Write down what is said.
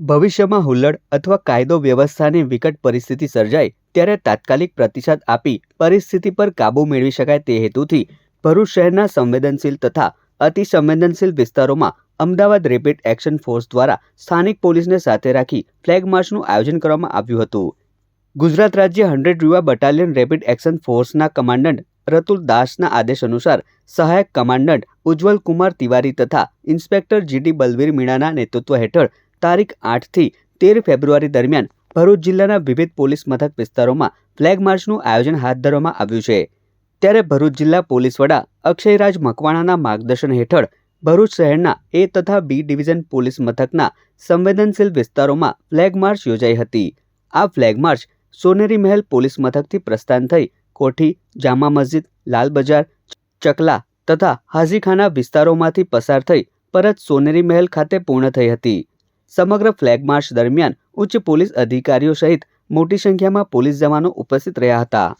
ભવિષ્યમાં હુલ્લડ અથવા કાયદો વ્યવસ્થાની વિકટ પરિસ્થિતિ સર્જાય ત્યારે તાત્કાલિક પ્રતિસાદ આપી પરિસ્થિતિ પર કાબૂ મેળવી શકાય તે હેતુથી ભરૂચ શહેરના સંવેદનશીલ તથા અતિ સંવેદનશીલ વિસ્તારોમાં અમદાવાદ રેપિડ એક્શન ફોર્સ દ્વારા સ્થાનિક પોલીસને સાથે રાખી ફ્લેગ માર્ચનું આયોજન કરવામાં આવ્યું હતું. ગુજરાત રાજ્ય હંડ્રેડ યુવા બટાલિયન રેપિડ એક્શન ફોર્સના કમાન્ડન્ટ રતુલ દાસના આદેશ અનુસાર સહાયક કમાન્ડન્ટ ઉજ્જવલ કુમાર તિવારી તથા ઇન્સ્પેક્ટર જીડી બલવીર મીણાના નેતૃત્વ હેઠળ તારીખ આઠથી તેર ફેબ્રુઆરી દરમિયાન ભરૂચ જિલ્લાના વિવિધ પોલીસ મથક વિસ્તારોમાં ફ્લેગ માર્ચનું આયોજન હાથ ધરવામાં આવ્યું છે. ત્યારે ભરૂચ જિલ્લા પોલીસ વડા અક્ષયરાજ મકવાણાના માર્ગદર્શન હેઠળ ભરૂચ શહેરના એ તથા બી ડિવિઝન પોલીસ મથકના સંવેદનશીલ વિસ્તારોમાં ફ્લેગ માર્ચ યોજાઈ હતી. આ ફ્લેગ માર્ચ સોનેરી મહેલ પોલીસ મથકથી પ્રસ્થાન થઈ કોઠી, જામા મસ્જિદ, લાલ બજાર, ચકલા તથા હાજીખાના વિસ્તારોમાંથી પસાર થઈ પરત સોનેરી મહેલ ખાતે પૂર્ણ થઈ હતી. સમગ્ર ફ્લેગ માર્ચ દરમિયાન ઉચ્ચ પોલીસ અધિકારીઓ સહિત મોટી સંખ્યામાં પોલીસ જવાનો ઉપસ્થિત રહ્યા હતા.